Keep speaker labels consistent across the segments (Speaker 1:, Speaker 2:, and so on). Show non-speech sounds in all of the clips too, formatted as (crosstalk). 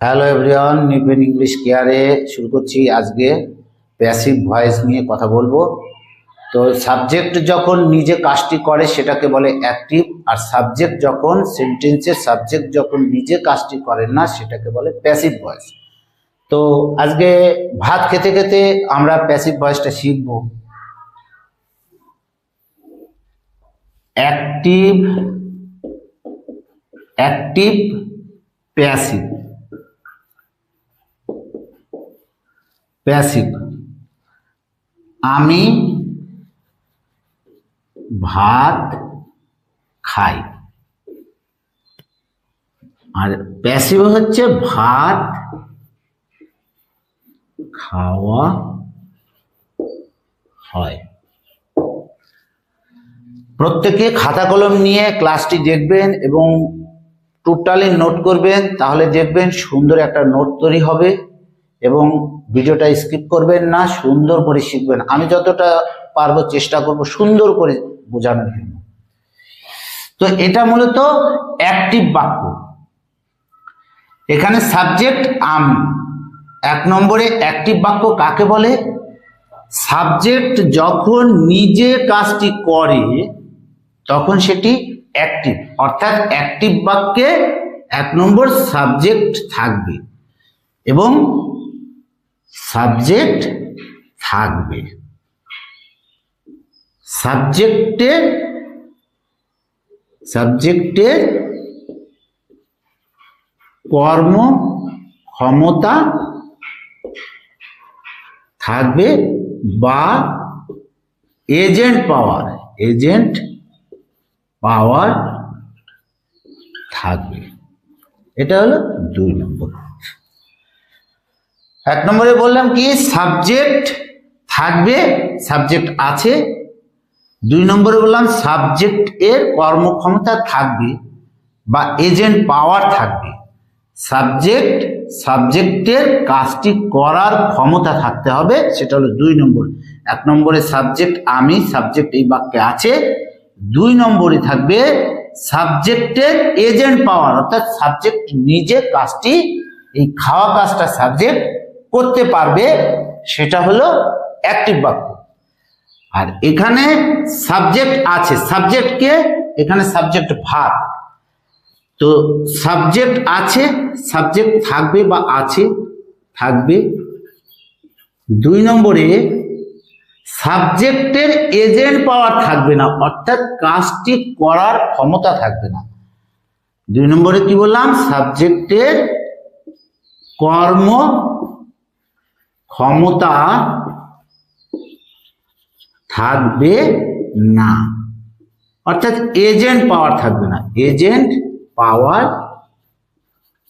Speaker 1: Hello everyone Nipen English কেয়ারে শুরু করছি আজকে। প্যাসিভ ভয়েস নিয়ে কথা বলব। তো সাবজেক্ট যখন নিজে কাজটি করে, সেটাকে বলে অ্যাক্টিভ আর সাবজেক্ট যখন সেন্টেন্সের সাবজেক্ট যখন নিজে কাজটি করে না, সেটাকে বলে প্যাসিভ ভয়েস তো আজকে ভাত খেতে খেতে আমরা প্যাসিভ ভয়েসটা শিখব। Active active passive passive. আমি ভাত খাই। আর প্যাসিভ হচ্ছে ভাত খাওয়া হয়। প্রত্যেকে খাতা কলম নিয়ে ক্লাসটি দেখবেন এবং টোটালি নোট করবেন, তাহলে দেখবেন সুন্দর একটা নোট তৈরি হবে। এবং ভিডিওটা স্কিপ করবেন না, সুন্দর করে শিখবেন। আমি যতটা পারব চেষ্টা করব সুন্দর করে বোঝানোর জন্য। তো এটা মূলত অ্যাক্টিভ বাক্য। এখানে সাবজেক্ট আমি এক নম্বরে অ্যাক্টিভ বাক্য কাকে বলে? সাবজেক্ট যখন নিজে কাজটি করে, তখন সেটি অ্যাক্টিভ অর্থাৎ অ্যাক্টিভ বাক্যে এক নম্বর সাবজেক্ট থাকবে। এবং সাবজেক্ট থাকবে। সাবজেক্টের সাবজেক্টের কর্ম ক্ষমতা থাকবে বা এজেন্ট পাওয়ার এজেন্ট পাওয়ার থাকবে। এটা হলো দুই নম্বর। এক নম্বরে বললাম কি? সাবজেক্ট থাকবে সাবজেক্ট আছে। দুই নম্বরে বললাম সাবজেক্ট এর কর্মক্ষমতা থাকবে বা এজেন্ট পাওয়ার থাকবে। সাবজেক্ট সাবজেক্টের কাজটি করার ক্ষমতা থাকতে হবে, সেটা হলো দুই নম্বর। এক নম্বরে সাবজেক্ট আমি সাবজেক্ট এই বাক্যে আছে। দুই নম্বরে থাকবে সাবজেক্টের এজেন্ট পাওয়ার অর্থাৎ সাবজেক্ট নিজে কাজটি, এই খাওয়া কাজটা সাবজেক্ট করতে পারবে, সেটা হলো অ্যাক্টিভ বাক্য। আর এখানে সাবজেক্ট আছে। সাবজেক্টকে এখানে সাবজেক্ট ভাত তো সাবজেক্ট আছে সাবজেক্ট থাকবে বা আছে, থাকবে দুই নম্বরে সাবজেক্টের এজেন্ট পাওয়ার থাকবে না, অর্থাৎ কাজটি করার ক্ষমতা থাকবে না। দুই নম্বরে কি বললাম? সাবজেক্টের কর্ম ক্ষমতা থাকবে না। অর্থাৎ এজেন্ট পাওয়ার থাকবে না। এজেন্ট পাওয়ার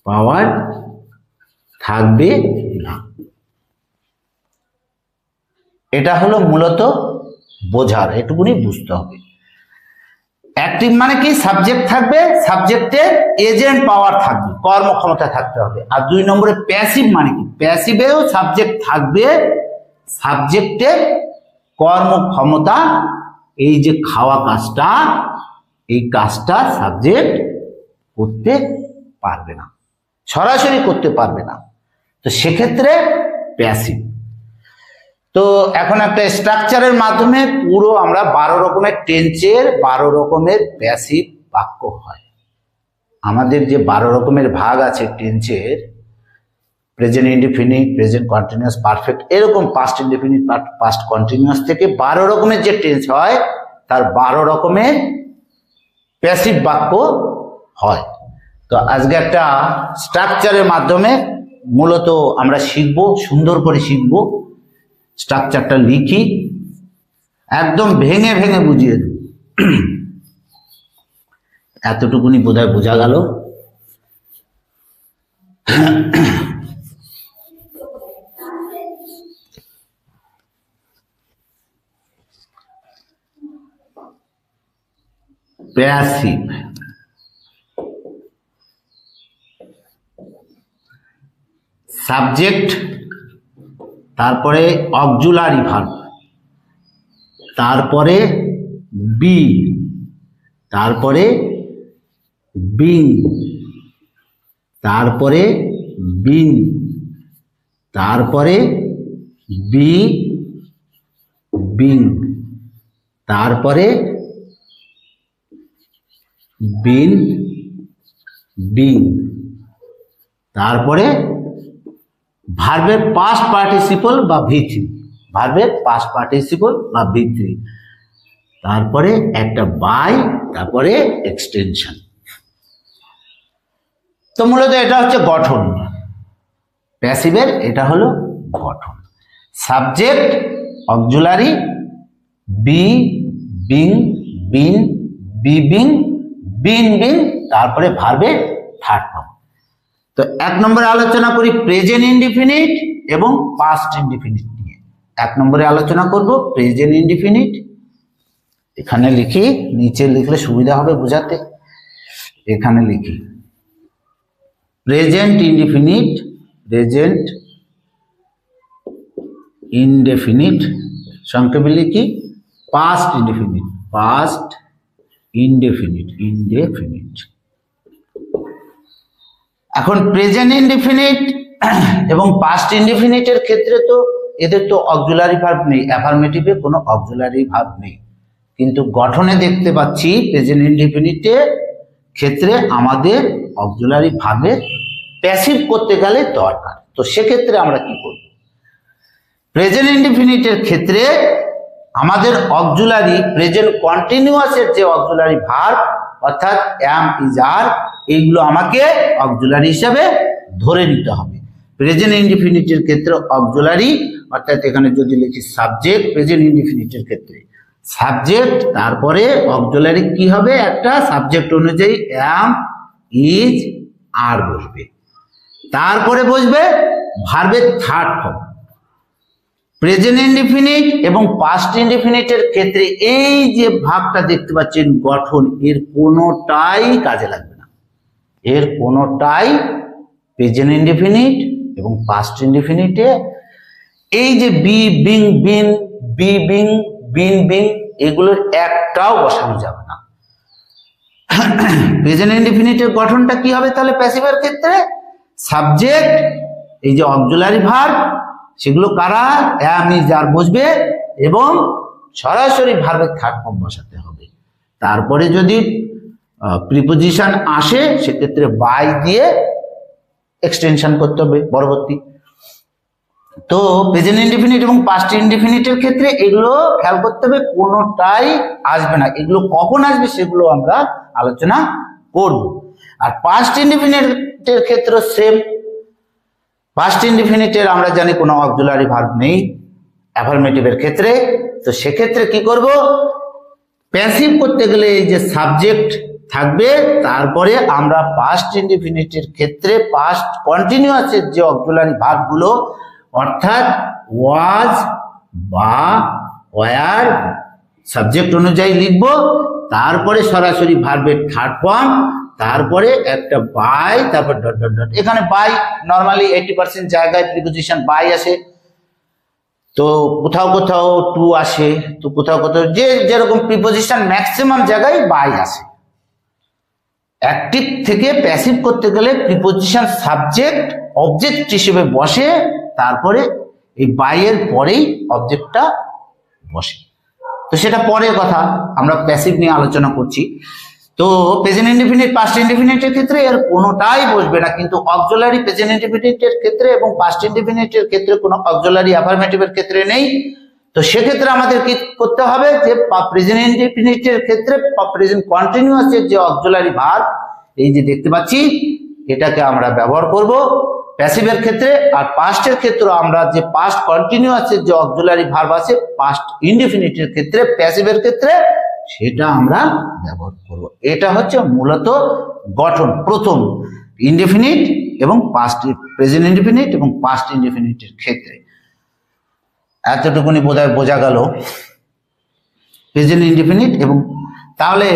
Speaker 1: পাওয়ার থাকবে না। এটা হলো মূলত বোঝার, এটুকুনি বুঝতে হবে। অ্যাক্টিভ মানে কি? সাবজেক্ট থাকবে সাবজেক্টে এজেন্ট পাওয়ার থাকবে, কর্মক্ষমতা থাকতে হবে। আর দুই নম্বরে প্যাসিভ মানে কি? প্যাসিভেও সাবজেক্ট থাকবে সাবজেক্টে কর্মক্ষমতা, এই যে খাওয়া কাজটা, এই কাজটা সাবজেক্ট করতে পারবে না, সরাসরি করতে পারবে না। তো সেক্ষেত্রে প্যাসিভ তো এখন একটা স্ট্রাকচারের মাধ্যমে পুরো আমরা বারো রকমের টেন্সের বারো রকমের প্যাসিভ বাক্য হয়। আমাদের যে বারো রকমের ভাগ আছে টেন্সের present indefinite present continuous perfect এরকম পাস্ট ইনডিফিনিট পাস্ট কন্টিনিউয়াস থেকে বারো রকমের যে টেন্স হয়, তার বারো রকমের প্যাসিভ বাক্য হয়। তো আজকে একটা স্ট্রাকচারের মাধ্যমে মূলত আমরা শিখব, সুন্দর করে শিখব। স্ট্রাকচারটা লিখি একদম ভেঙে ভেঙে বুঝিয়ে দেব এতটুকুনি বোধহয় বোঝা গেল। সাবজেক্ট তারপরে অক্সুলারি ভার্ব তারপরে বি, তারপরে বিং, তারপরে বিন তারপরে বি বিং তারপরে বিন বিং তারপরে ভার্বের পাস্ট পার্টিসিপল বা ভি থ্রি ভার্বের পাস্ট পার্টিসিপল বা ভি থ্রি তারপরে একটা বাই তারপরে এক্সটেনশন তো মূলত এটা হচ্ছে গঠন। প্যাসিভের এটা হলো গঠন। Subject auxiliary be being been be being been been তারপরে ভার্বের থার্ড ফর্ম তো এক নম্বরে আলোচনা করি প্রেজেন্ট ইনডিফিনিট এবং পাস্ট ইনডিফিনিট নিয়ে। এক নম্বরে আলোচনা করব প্রেজেন্ট ইনডিফিনিট এখানে লিখি, নিচে লিখলে সুবিধা হবে বোঝাতে। এখানে লিখি প্রেজেন্ট ইনডিফিনিট প্রেজেন্ট ইনডেফিনিট সংক্ষেপে লিখি past indefinite past indefinite indefinite এখন প্রেজেন্ট ইনডিফিনিট (clears throat) এবং পাস্ট ইনডিফিনিটের ক্ষেত্রে তো এদের তো অক্সুলারি ভার্ব নেই অ্যাফার্মেটিভে কোনো অক্সুলারি ভার্ব নেই। কিন্তু গঠনে দেখতে পাচ্ছি প্রেজেন্ট ইনডিফিনিটের ক্ষেত্রে আমাদের অক্সুলারি ভার্বের প্যাসিভ করতে গেলে দরকার। তো সেক্ষেত্রে আমরা কি করব? প্রেজেন্ট ইনডিফিনিটের ক্ষেত্রে আমাদের অক্সুলারি প্রেজেন্ট কন্টিনিউয়াসের যে অক্সুলারি ভার্ব অর্থাৎ অ্যাম ইজ আর এইগুলো আমাকে অক্সুলারি হিসাবে ধরে নিতে হবে। প্রেজেন্ট ইনডিফিনিটের ক্ষেত্রে অক্সুলারি অর্থাৎ এখানে যদি লিখি সাবজেক্ট প্রেজেন্ট ইনডিফিনিটের ক্ষেত্রে। সাবজেক্ট তারপরে অক্সুলারি কি হবে? একটা সাবজেক্ট অনুযায়ী অ্যাম ইজ আর বসবে। তারপরে বসবে ভার্বের থার্ড ফর্ম প্রেজেন্ট ইনডিফিনিট এবং পাস্ট ইনডিফিনিটের ক্ষেত্রে এই যে ভাগটা দেখতে পাচ্ছেন গঠন, এর কোনোটাই কাজে লাগবে না। এর কোনোটাই প্রেজেন্ট ইনডিফিনিট এবং পাস্ট ইনডিফিনিটে এই যে be, being, been, be, being, been being এগুলোর একটাও বসানো যাবে না। প্রেজেন্ট ইনডিফিনিটের গঠনটা কি হবে তাহলে প্যাসিভের ক্ষেত্রে? সাবজেক্ট এই যে অক্সুলারি ভার্ব সেগুলো কারা? আমি যার বসবে এবং সরাসরি ভার্বের থার্ড ফর্ম বসাতে হবে। তারপরে যদি প্রিপোজিশন আসে, সেক্ষেত্রে বাই দিয়ে এক্সটেনশন করতে হবে পরবর্তী। তো প্রেজেন্ট ইনডিফিনিট এবং পাস্ট ইনডিফিনিটের ক্ষেত্রে এগুলো খেয়াল করতে হবে, কোনোটাই আসবে না। এগুলো কখন আসবে সেগুলো আমরা আলোচনা করব। আর পাস্ট ইনডিফিনিটের ক্ষেত্রে সেম পাস্ট ইনডিফিনিটের আমরা জানি কোনো অক্সুলারি ভার্ব নেই অ্যাফার্মেটিভের ক্ষেত্রে। তো সেক্ষেত্রে কি করব? প্যাসিভ করতে গেলে এই যে সাবজেক্ট থাকবে, তারপরে আমরা পাস্ট ইনডিফিনিটের ক্ষেত্রে পাস্ট কন্টিনিউয়াসের যে অক্সুলারি ভার্বগুলো অর্থাৎ ওয়াজ বা ওয়ার সাবজেক্ট অনুযায়ী লিখব, তারপরে সরাসরি ভার্বের থার্ড ফর্ম তারপরে একটা বাই তারপর ডট ডট ডট এখানে বাই নর্মালি এইটি পার্সেন্ট জায়গায় প্রিপোজিশন বাই আসে। তো কোথাও কোথাও টু আসে, তো কোথাও কোথাও যে যেরকম প্রিপোজিশন ম্যাক্সিমাম জায়গায় বাই আসে। অ্যাক্টিভ থেকে প্যাসিভ করতে গেলে প্রিপোজিশন সাবজেক্ট অবজেক্ট হিসেবে বসে, তারপরে এই বাইয়ের পরেই অবজেক্টটা বসে। তো সেটা পরের কথা, আমরা প্যাসিভ নিয়ে আলোচনা করছি। তো প্রেজেন্ট ইনডিফিনিট পাস্ট ইনডিফিনিটের ক্ষেত্রে এর কোনোটাই বসবে না। কিন্তু অক্সুলারি প্রেজেন্ট ইনডিফিনিটের ক্ষেত্রে এবং পাস্ট ইনডিফিনিটের ক্ষেত্রে কোনো অক্সুলারি অ্যাফার্মেটিভের ক্ষেত্রে নেই। তো সেক্ষেত্রে আমাদের কি করতে হবে যে প্রেজেন্ট ইনডিফিনিটের ক্ষেত্রে প্রেজেন্ট কন্টিনিউয়াসের যে অক্সুলারি ভার্ব এই যে দেখতে পাচ্ছি, এটাকে আমরা ব্যবহার করব। প্যাসিভের ক্ষেত্রে আর পাস্টের ক্ষেত্রে আমরা যে পাস্ট কন্টিনিউয়াসের যে অক্সুলারি ভার্ব আছে পাস্ট ইনডিফিনিটের ক্ষেত্রে প্যাসিভের ক্ষেত্রে সেটা আমরা ব্যবহার করব। এটা হচ্ছে মূলত গঠন, প্রথম ইনডিফিনিট এবং পাস্ট প্রেজেন্ট ইনডিফিনিট এবং পাস্ট ইনডিফিনিটের ক্ষেত্রে। এতটুকুনি বোধহয় বোঝা গেল। প্রেজেন্ট ইনডিফিনিট এবং তাহলে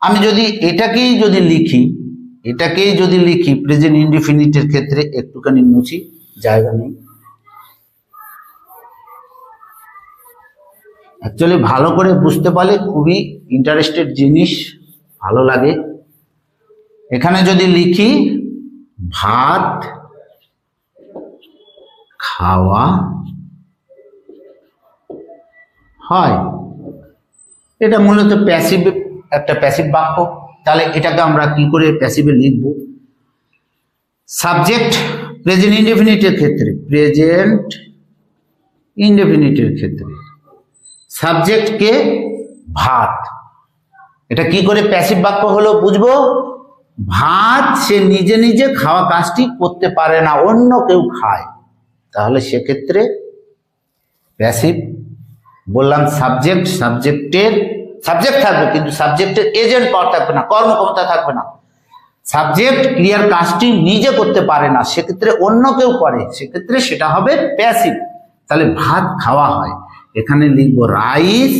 Speaker 1: আমি যদি এটাকেই যদি লিখি, এটাকেই যদি লিখি প্রেজেন্ট ইনডিফিনিটের ক্ষেত্রে একটুখানি মুছি, জায়গা নেই। অ্যাকচুয়ালি ভালো করে বুঝতে পারলে খুবই ইন্টারেস্টেড জিনিস, ভালো লাগে। এখানে যদি লিখি, ভাত, খাওয়া, হয়। এটা মূলত প্যাসিভ একটা প্যাসিভ বাক্য। তাহলে এটাকে আমরা কি করে প্যাসিভে লিখব? সাবজেক্ট প্রেজেন্ট ইনডেফিনিটের ক্ষেত্রে প্রেজেন্ট ইনডেফিনিটের ক্ষেত্রে। সাবজেক্টকে ভাত। এটা কি করে প্যাসিভ বাক্য হলো বুঝব? ভাত সে নিজে নিজে খাওয়া কাজটি করতে পারে না, অন্য কেউ খায়। তাহলে সেক্ষেত্রে প্যাসিভ বললাম সাবজেক্ট সাবজেক্টের সাবজেক্ট থাকবে, কিন্তু সাবজেক্টের এজেন্ট পাওয়ার থাকবে না, কর্মক্ষমতা থাকবে না। সাবজেক্ট ক্রিয়ার কাজটি নিজে করতে পারে না, সেক্ষেত্রে অন্য কেউ করে, সেক্ষেত্রে সেটা হবে প্যাসিভ তাহলে ভাত খাওয়া হয়। এখানে লিখব রাইস।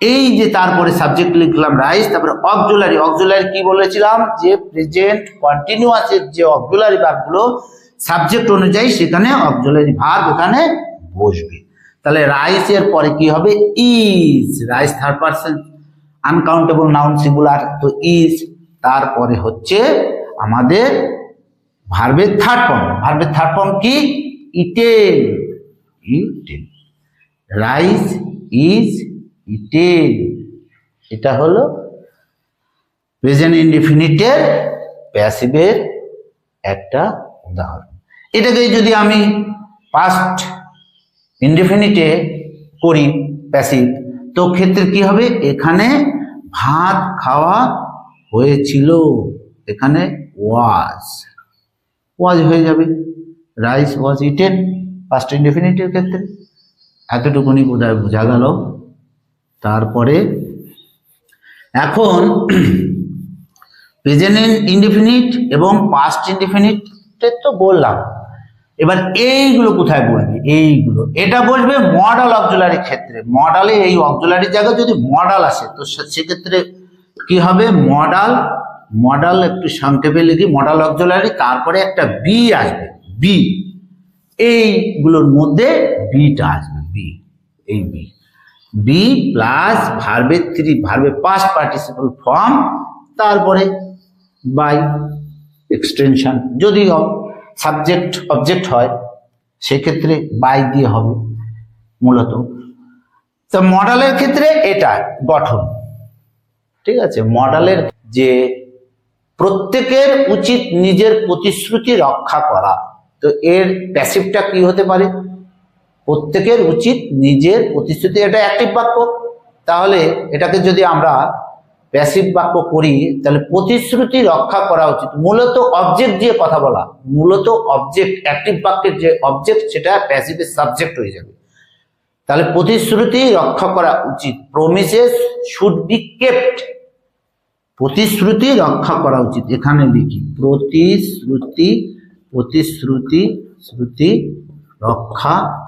Speaker 1: এই যে তারপরে সাবজেক্ট লিখলাম রাইস, তারপরে অক্সুলারি অক্সুলারি কি বলেছিলাম? যে প্রেজেন্ট কন্টিনিউয়াসের যে অক্সুলারি ভার্বগুলো সাবজেক্ট অনুযায়ী সেখানে অক্সুলারি ভার্ব এখানে বসবে। তাহলে রাইস এর পরে কি হবে? Is rice third person uncountable noun singular তো ইজ তারপরে হচ্ছে আমাদের ভার্বের থার্ড ফর্ম ভার্বের থার্ড ফর্ম কি? Eaten eaten rice is eaten এটা হলো প্রেজেন্ট ইনডিফিনিটের প্যাসিভের একটা উদাহরণ। এটাকে যদি আমি পাস্ট ইনডিফিনিটে করি প্যাসিভ তো ক্ষেত্রে কি হবে? এখানে ভাত খাওয়া হয়েছিল। এখানে ওয়াজ ওয়াজ হয়ে যাবে। রাইস ওয়াজ ইটেন পাস্ট ইনডিফিনিটের ক্ষেত্রে। এতটুকুনি বোধহয় বোঝা গেল। তারপরে এখন প্রেজেন্ট ইনডিফিনিট এবং পাস্ট ইনডিফিনিটের তো বললাম। এবার এইগুলো কোথায় বলবে? এইগুলো। এটা বলবে মডাল অক্সুলারির ক্ষেত্রে। মডালে এই অক্সুলারির জায়গায় যদি মডাল আসে, তো সেক্ষেত্রে কি হবে? মডাল মডাল একটু সংক্ষেপে লিখি মডাল অক্সুলারি তারপরে একটা বি আসবে। বি এইগুলোর মধ্যে বিটা আসবে। এই বি বি প্লাস ভার্বের থ্রি ভার্বের পাস্ট পার্টিসিপাল ফর্ম তারপরে বাই এক্সটেনশন যদি সাবজেক্ট অবজেক্ট হয়, সেক্ষেত্রে বাই দিয়ে হবে, মূলত। তো মডেলের ক্ষেত্রে এটা গঠন। ঠিক আছে? মডেলের যে প্রত্যেকের উচিত নিজের প্রতিশ্রুতি রক্ষা করা। তো এর প্যাসিভটা কি হতে পারে? প্রত্যেকের উচিত নিজের প্রতিশ্রুতি, এটা অ্যাক্টিভ বাক্য। তাহলে এটাকে যদি আমরা প্যাসিভ বাক্য করি, তাহলে প্রতিশ্রুতি রক্ষা করা উচিত। মূলত অবজেক্ট দিয়ে কথা বলা, মূলত অবজেক্ট অ্যাক্টিভ বাক্যের যে অবজেক্ট সেটা প্যাসিভের সাবজেক্ট হয়ে যাবে। তাহলে প্রতিশ্রুতি রক্ষা করা উচিত। প্রমিসেস শুড বি কেপ্ট প্রতিশ্রুতি রক্ষা করা উচিত। এখানে লিখি, প্রতিশ্রুতি প্রতিশ্রুতি, শ্রুতি রক্ষা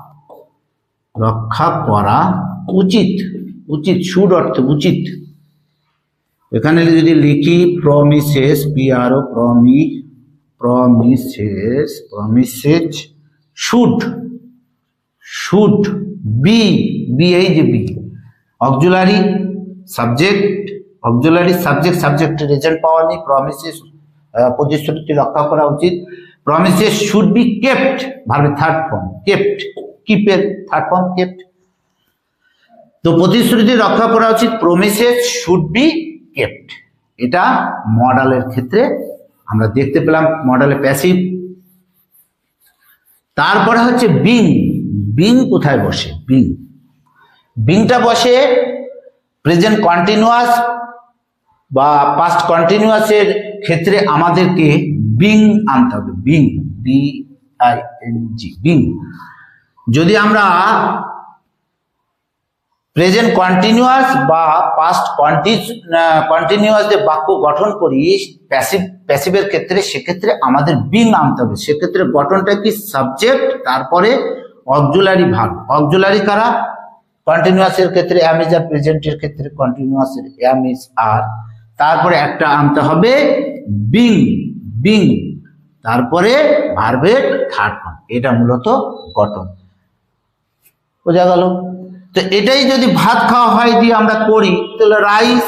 Speaker 1: রক্ষা করা উচিত উচিত সুড অর্থ উচিত। এখানে যদি লিখি promises pro promi promises promises should should be be এই যে be auxiliary subject auxiliary subject সাবজেক্টের রেজাল্ট পাওয়া নেই প্রমিসেস প্রতিশ্রুতি রক্ষা করা উচিত। প্রমিসেস শুড বি কেপ্ট ভার্বের থার্ড ফর্ম কেপ্ট কিপের থার্ড ফর্ম কেপ্ট তো প্রতিশ্রুতি রক্ষা করা উচিত প্রমিসেস শুড বি কেপ্ট এটা মডেলের ক্ষেত্রে আমরা দেখতে পেলাম, মডেলে প্যাসিভ তারপরে হচ্ছে বিং বিং কোথায় বসে? বিং বিংটা বসে প্রেজেন্ট কন্টিনিউয়াস বা পাস্ট কন্টিনিউয়াসের ক্ষেত্রে আমাদেরকে বিং আনতে হবে। Being B I N G being যদি আমরা প্রেজেন্ট কন্টিনিউয়াস বা পাস্ট কন্টিনিউয়াস যে বাক্য গঠন করি প্যাসিভ প্যাসিভের ক্ষেত্রে, সেক্ষেত্রে আমাদের বিং আনতে হবে। সেক্ষেত্রে গঠনটা কি সাবজেক্ট তারপরে অক্সুলারি ভাগ। অক্সুলারি কারা? কন্টিনিউয়াসের ক্ষেত্রে অ্যামিজ আর প্রেজেন্টের ক্ষেত্রে কন্টিনিউয়াসের অ্যামিজ আর তারপরে একটা আনতে হবে বিং বিং তারপরে ভার্বের থার্ড এটা মূলত গঠন। বোঝা গেল? তো এটাই যদি ভাত খাওয়া হয় দিয়ে আমরা করি, তাহলে rice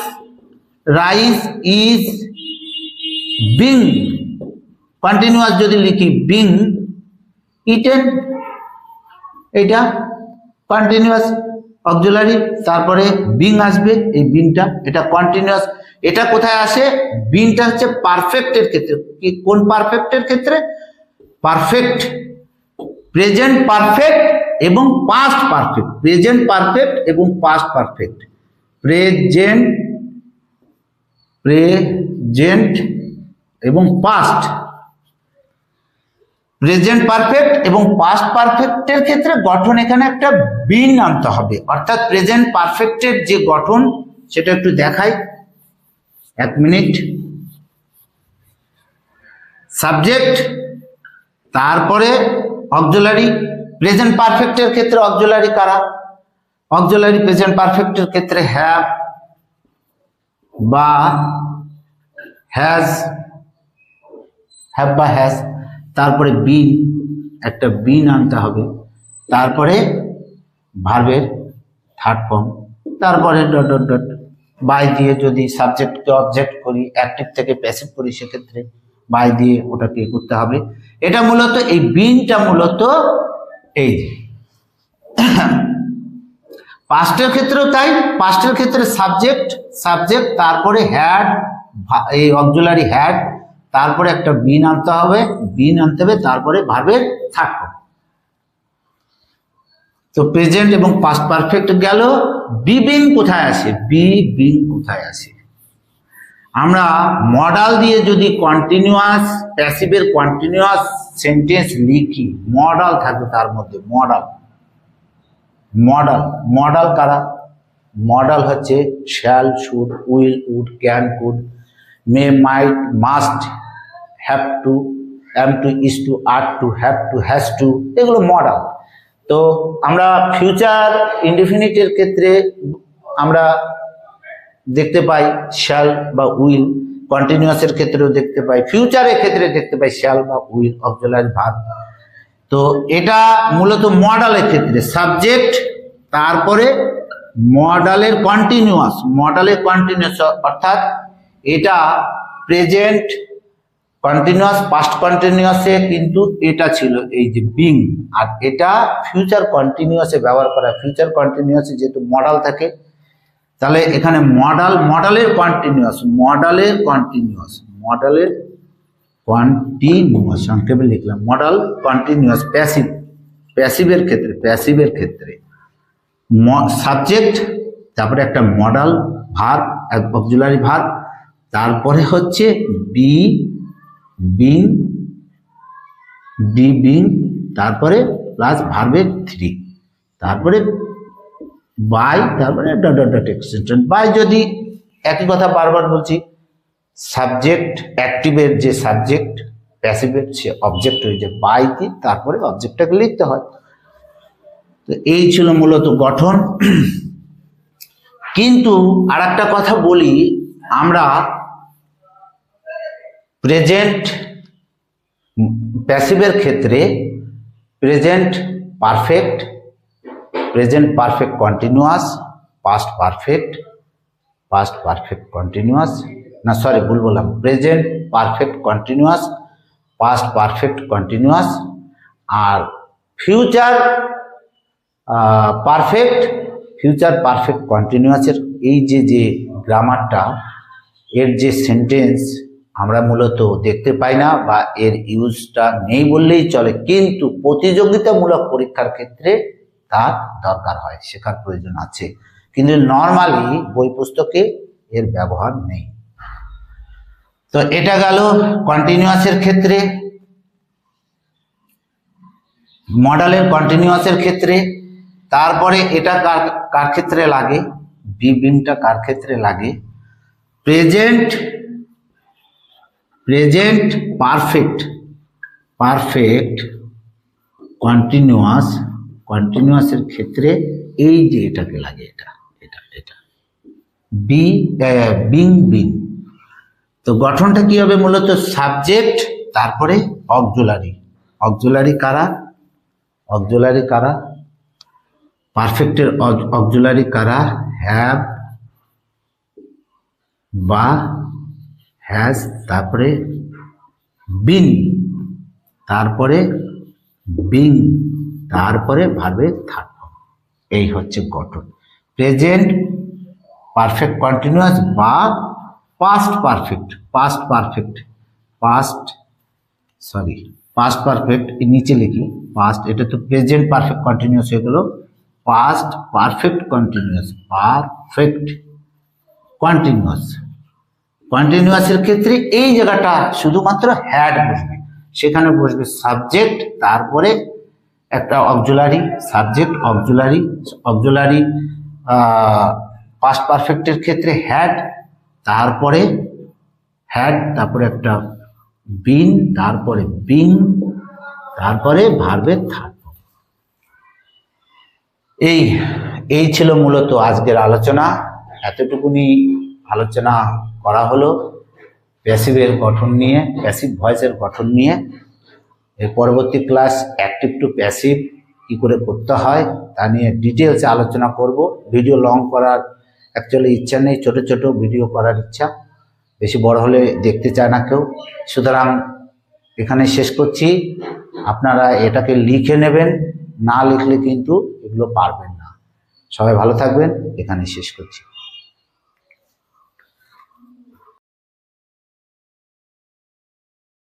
Speaker 1: rice is being continuous যদি লিখি বিং ইটেন এটা কন্টিনিউয়াস অক্সিলারি তারপরে বিং আসবে, এই বিংটা এটা কন্টিনিউয়াস এটা কোথায় আসে? বিংটা হচ্ছে পারফেক্টের ক্ষেত্রে। কি, কোন পারফেক্টের ক্ষেত্রে? পারফেক্ট প্রেজেন্ট পারফেক্ট এবং পাস্ট পারফেক্ট প্রেজেন্ট পারফেক্ট এবং পাস্ট পারফেক্ট প্রেজেন্ট প্রেজেন্ট এবং পাস্ট প্রেজেন্ট পারফেক্ট এবং পাস্ট পারফেক্টের ক্ষেত্রে গঠন এখানে একটা বিন আনতে হবে। অর্থাৎ প্রেজেন্ট পারফেক্টের যে গঠন, সেটা একটু দেখাই। এক মিনিট। সাবজেক্ট তারপরে অক্সিলারি প্রেজেন্ট পারফেক্টের ক্ষেত্রে অক্সিলারি কারা? অক্সিলারি প্রেজেন্ট পারফেক্টের ক্ষেত্রে হ্যাভ বা হ্যাজ হ্যাভ বা হ্যাজ তারপরে বিন একটা বিন আনতে হবে, তারপরে ভার্বের থার্ড ফর্ম তারপরে ডট ডট ডট বাই দিয়ে যদি সাবজেক্টকে অবজেক্ট করি অ্যাক্টিভ থেকে প্যাসিভ করি, সেক্ষেত্রে বাই দিয়ে ওটাকে করতে হবে। এটা মূলত, এই বিনটা মূলত এই পাস্টের ক্ষেত্রেও তাই পাস্টের ক্ষেত্রে সাবজেক্ট সাবজেক্ট তারপরে হ্যাড এই অক্সিলারি হ্যাড তারপরে একটা বিন আনতে হবে বিন আনতে হবে, তারপরে ভার্বের ফর্ম তো প্রেজেন্ট এবং পাস্ট পারফেক্ট গেল বি বিং কোথায় আছে? বি বিং কোথায় আসে আমরা মডাল দিয়ে যদি কন্টিনিউয়াস প্যাসিভের কন্টিনিউয়াস সেন্টেন্স লিখি মডাল থাকবে তার মধ্যে মডাল মডাল মডাল কারা? মডাল হচ্ছে shall should will would can could may might must have to am to is to are to have to has to এগুলো মডাল তো আমরা ফিউচার ইনডিফিনিটের ক্ষেত্রে আমরা দেখতে পাই শ্যাল বা উইল কন্টিনিউয়াসের ক্ষেত্রেও দেখতে পাই। ফিউচারের ক্ষেত্রে দেখতে পাই শ্যাল বা উইল অবজলারি ভাব তো এটা মূলত মডালের ক্ষেত্রে। সাবজেক্ট তারপরে মডালের কন্টিনিউয়াস মডালের কন্টিনিউয়াস অর্থাৎ এটা প্রেজেন্ট কন্টিনিউয়াস পাস্ট কন্টিনিউয়াসে কিন্তু এটা ছিল এই যে বিং আর এটা ফিউচার কন্টিনিউয়াসে ব্যবহার করা। ফিউচার কন্টিনিউয়াসে যেহেতু মডাল থাকে তাহলে এখানে মডাল মডালের কন্টিনিউয়াস মডালের কন্টিনিউয়াস মডালের কন্টিনিউয়াস সংক্ষেপে লিখলাম মডাল কন্টিনিউয়াস প্যাসিভ প্যাসিভের ক্ষেত্রে প্যাসিভের ক্ষেত্রে সাবজেক্ট তারপরে একটা মডাল ভার অক্সিলারি ভার তারপরে হচ্ছে বি বিং বি বিং তারপরে প্লাস ভার্বের থ্রি তারপরে বাই তারপরে ডট ডট এক্সটেনশন বাই যদি একই কথা বারবার বলছি সাবজেক্ট অ্যাক্টিভের যে সাবজেক্ট প্যাসিভের সে অবজেক্ট হয়ে যায় বাই দিয়ে তারপরে অবজেক্টটাকে লিখতে হয়। তো এই ছিল মূলত গঠন। কিন্তু আর একটা কথা বলি, আমরা প্রেজেন্ট প্যাসিভের ক্ষেত্রে present perfect present perfect continuous past perfect past perfect continuous না সরি ভুল বললাম। Present perfect continuous past perfect continuous আর ফিউচার পারফেক্ট ফিউচার পারফেক্ট কন্টিনিউয়াসের এই যে যে গ্রামারটা এর যে সেন্টেন্স আমরা মূলত দেখতে পাই না বা এর ইউজটা নেই বললেই চলে। কিন্তু প্রতিযোগিতামূলক পরীক্ষার ক্ষেত্রে তার দরকার হয়, শেখার প্রয়োজন আছে। কিন্তু নর্মালি বই পুস্তকে এর ব্যবহার নেই। তো এটা গেল কন্টিনিউয়াসের ক্ষেত্রে। মডেলের কন্টিনিউয়াসের ক্ষেত্রে। তারপরে এটা কার কার ক্ষেত্রে লাগে? বিবিংটা কার ক্ষেত্রে লাগে? Present present perfect perfect continuous কন্টিনিউয়াসের ক্ষেত্রে এই যে এটাকে লাগে এটা এটা এটা। বি বিং বিং তো গঠনটা কি হবে মূলত সাবজেক্ট তারপরে অক্সুলারি অক্সুলারি কারা? অক্সুলারি কারা? পারফেক্টের অক্সুলারি কারা? হ্যাভ বা হ্যাজ তারপরে বিন তারপরে বিং তারপরে ভার্বের থার্ড ফর্ম এই হচ্ছে গঠন। প্রেজেন্ট পারফেক্ট কন্টিনিউয়াস বা past perfect past perfect past sorry past perfect নিচে লিখি। পাস্ট এটা তো প্রেজেন্ট পারফেক্ট কন্টিনিউয়াস হয়ে গেল। Past perfect continuous perfect continuous কন্টিনিউয়াসের ক্ষেত্রে এই জায়গাটা শুধুমাত্র হ্যাড বসবে। সেখানে বসবে সাবজেক্ট তারপরে একটা অবজুলারি সাবজেক্ট অবজুলারি অবজুলারি পাস্ট পারফেক্টের ক্ষেত্রে হ্যাড তারপরে হ্যাড তারপরে একটা বিন তারপরে বিন তারপরে ভার্বের থার্ড এই এই ছিল মূলত আজকের আলোচনা। এতটুকুনি আলোচনা করা হলো। প্যাসিভের গঠন নিয়ে প্যাসিভ ভয়েসের গঠন নিয়ে। এর পরবর্তী ক্লাস অ্যাক্টিভ টু প্যাসিভ কী করে করতে হয় তা নিয়ে ডিটেলসে আলোচনা করব। ভিডিও লং করার অ্যাকচুয়ালি ইচ্ছা নেই, ছোট ছোট ভিডিও করার ইচ্ছা। বেশি বড় হলে দেখতে চায় না কেউ। সুতরাং এখানে শেষ করছি। আপনারা এটাকে লিখে নেবেন, না লিখলে কিন্তু এগুলো পারবেন না। সবাই ভালো থাকবেন, এখানে শেষ করছি।